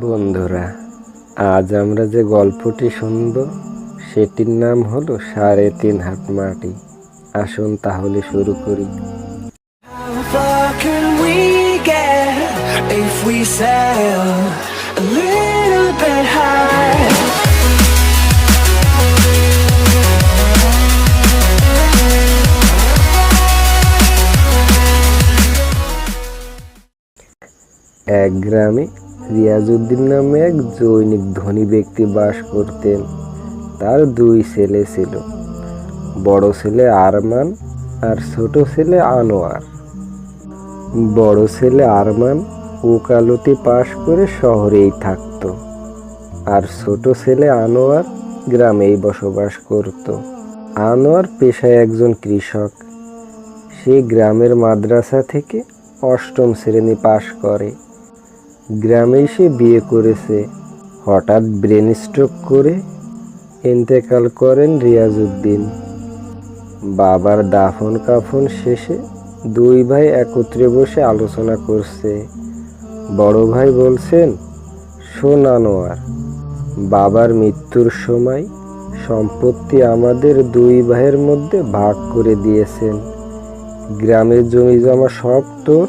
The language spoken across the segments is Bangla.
বন্ধুরা আজ আমরা যে গল্পটি শুনব সেটির নাম হলো সাড়ে তিন হাত মাটি আসুন তাহলে শুরু করি? এক গ্রামে রিয়াজউদ্দিন নামে এক জৈনিক ধনী ব্যক্তি বাস করতেন। তার দুই ছেলে ছিল। বড় ছেলে আরমান আর ছোট ছেলে আনোয়ার। বড় ছেলে আরমান ওকালতি পাশ করে শহরেই থাকতো আর ছোট ছেলে আনোয়ার গ্রামেই বসবাস করত। আনোয়ার পেশায় একজন কৃষক। সে গ্রামের মাদ্রাসা থেকে অষ্টম শ্রেণি পাশ করে। গ্রামেই সে বিয়ে করেছে। হঠাৎ ব্রেন স্ট্রোক করে ইন্তেকাল করেন রিয়াজউদ্দিন। বাবার দাফন কাফন শেষে দুই ভাই একত্রে বসে আলোচনা করছে। বড় ভাই বলছেন, শোন আনোয়ার, বাবার মৃত্যুর সময় সম্পত্তি আমাদের দুই ভাইয়ের মধ্যে ভাগ করে দিয়েছেন। গ্রামের জমি জমা সব তোর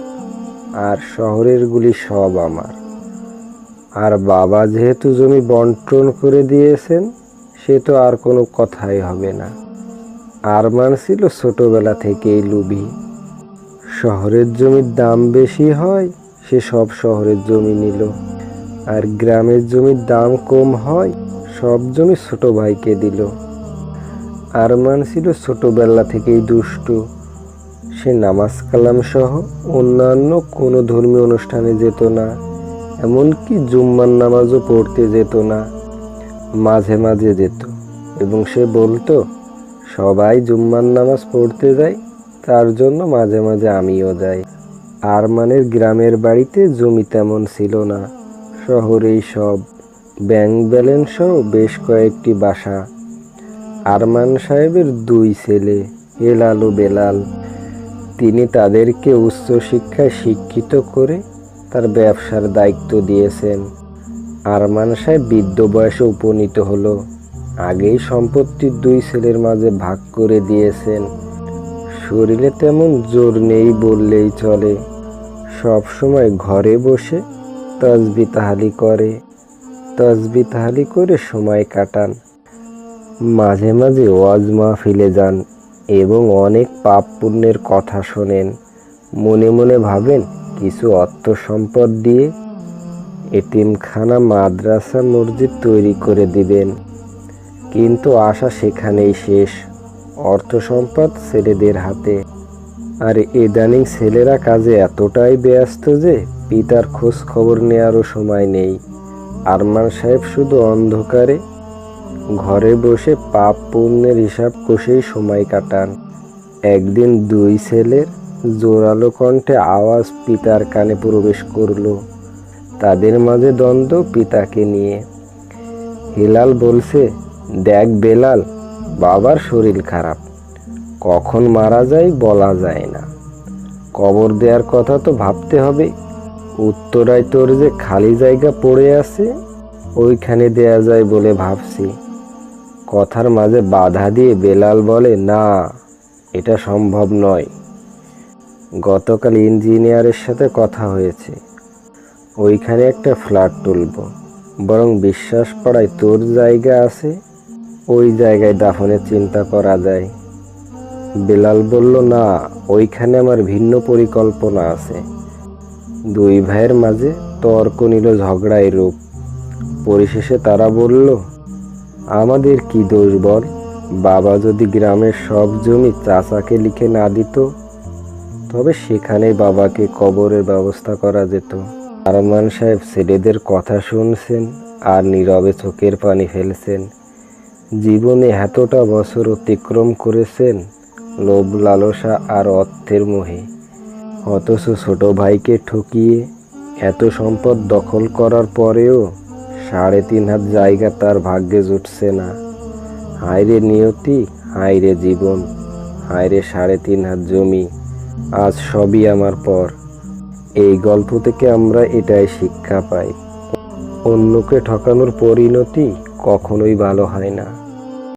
আর শহরের গুলি সব আমার। আর বাবা যেহেতু জমি বন্টন করে দিয়েছেন, সে তো আর কোনো কথাই হবে না। আরমান ছিল ছোটবেলা থেকেই লুবি শহরের জমির দাম বেশি হয়, সে সব শহরের জমি নিল। আর গ্রামের জমির দাম কম হয়, সব জমি ছোট ভাইকে দিল। আরমান ছিল ছোটবেলা থেকেই দুষ্টু। সে নামাজ কালাম সহ অন্যান্য কোনো ধর্মীয় অনুষ্ঠানে যেত না, এমনকি জুম্মার নামাজও পড়তে যেত না, মাঝে মাঝে যেত। এবং সে বলতো, সবাই জুম্মার নামাজ পড়তে যায়, তার জন্য মাঝে মাঝে আমিও যাই। আরমানের গ্রামের বাড়িতে জমি তেমন ছিল না। শহরেই সব ব্যাংক ব্যালেন্স সহ বেশ কয়েকটি বাসা। আরমান সাহেবের দুই ছেলে, হেলাল ও বেলাল। তিনি তাদেরকে উচ্চশিক্ষায় শিক্ষিত করে তার ব্যবসার দায়িত্ব দিয়েছেন। আরমান সাহেব বৃদ্ধ বয়সে উপনীত হলো। আগেই সম্পত্তির দুই ছেলের মাঝে ভাগ করে দিয়েছেন। শরীরে তেমন জোর নেই বললেই চলে। সব সময় ঘরে বসে তসবি তাহালি করে। তসবি তাহালি করে সময় কাটান। মাঝে মাঝে ওয়াজ মাহফিলে যান। এবং অনেক পাপ পুণ্যের কথা শোনেন। মনে মনে ভাবেন, কিছু অর্থ সম্পদ দিয়ে এতিমখানা মাদ্রাসা মসজিদ তৈরি করে দিবেন। কিন্তু আশা সেখানেই শেষ। অর্থ সম্পদ ছেলেদের হাতে। আর ইদানিং ছেলেরা কাজে এতটাই ব্যস্ত যে পিতার খোঁজ খবর নেওয়ারও সময় নেই। আরমান সাহেব শুধু অন্ধকারে ঘরে বসে পাপ পুণ্যের হিসাব কষেই সময় কাটান। একদিন দুই ছেলের জোরালো কণ্ঠে আওয়াজ পিতার কানে প্রবেশ করল। তাদের মাঝে দ্বন্দ্ব পিতাকে নিয়ে। হিলাল বলছে, দেখ বেলাল, বাবার শরীর খারাপ। কখন মারা যায় বলা যায় না। কবর দেওয়ার কথা তো ভাবতে হবে। উত্তরায় তোর যে খালি জায়গা পড়ে আছে, ওইখানে দেয়া যায় বলে ভাবছি। কথার মাঝে বাধা দিয়ে বেলাল বলে, না, এটা সম্ভব নয়। গতকাল ইঞ্জিনিয়ারের সাথে কথা হয়েছে। ওইখানে একটা ফ্ল্যাট তুলব। বরং বিশ্বাস পড়ায় তোর জায়গা আছে, ওই জায়গায় দাফনের চিন্তা করা যায়। বেলাল বলল, না, ওইখানে আমার ভিন্ন পরিকল্পনা আছে। দুই ভাইয়ের মাঝে তর্ক নিল ঝগড়াই রূপ। পরিশেষে তারা বলল আমাদের কি দোষ বল? বাবা যদি গ্রামের সব জমি চাচাকে লিখে না দিত, তবে সেখানে বাবাকে কবরের ব্যবস্থা করা যেত। আরমান সাহেব ছেলেদের কথা শুনছেন আর নীরবে চোখের পানি ফেলছেন। জীবনে এতটা বছর অতিক্রম করেছেন লোভ, লালসা আর অর্থের মোহে। অথচ ছোট ভাইকে ঠকিয়ে এত সম্পদ দখল করার পরেও সাড়ে তিন হাত জায়গা তার ভাগ্যে জুটছে না। হায়রে নিয়তি, হায়রে জীবন, হায়রে সাড়ে তিন হাত জমি, আজ সবই আমার পর। এই গল্প থেকে আমরা এটাই শিক্ষা পাই। অন্যকে ঠকানোর পরিণতি কখনোই ভালো হয় না।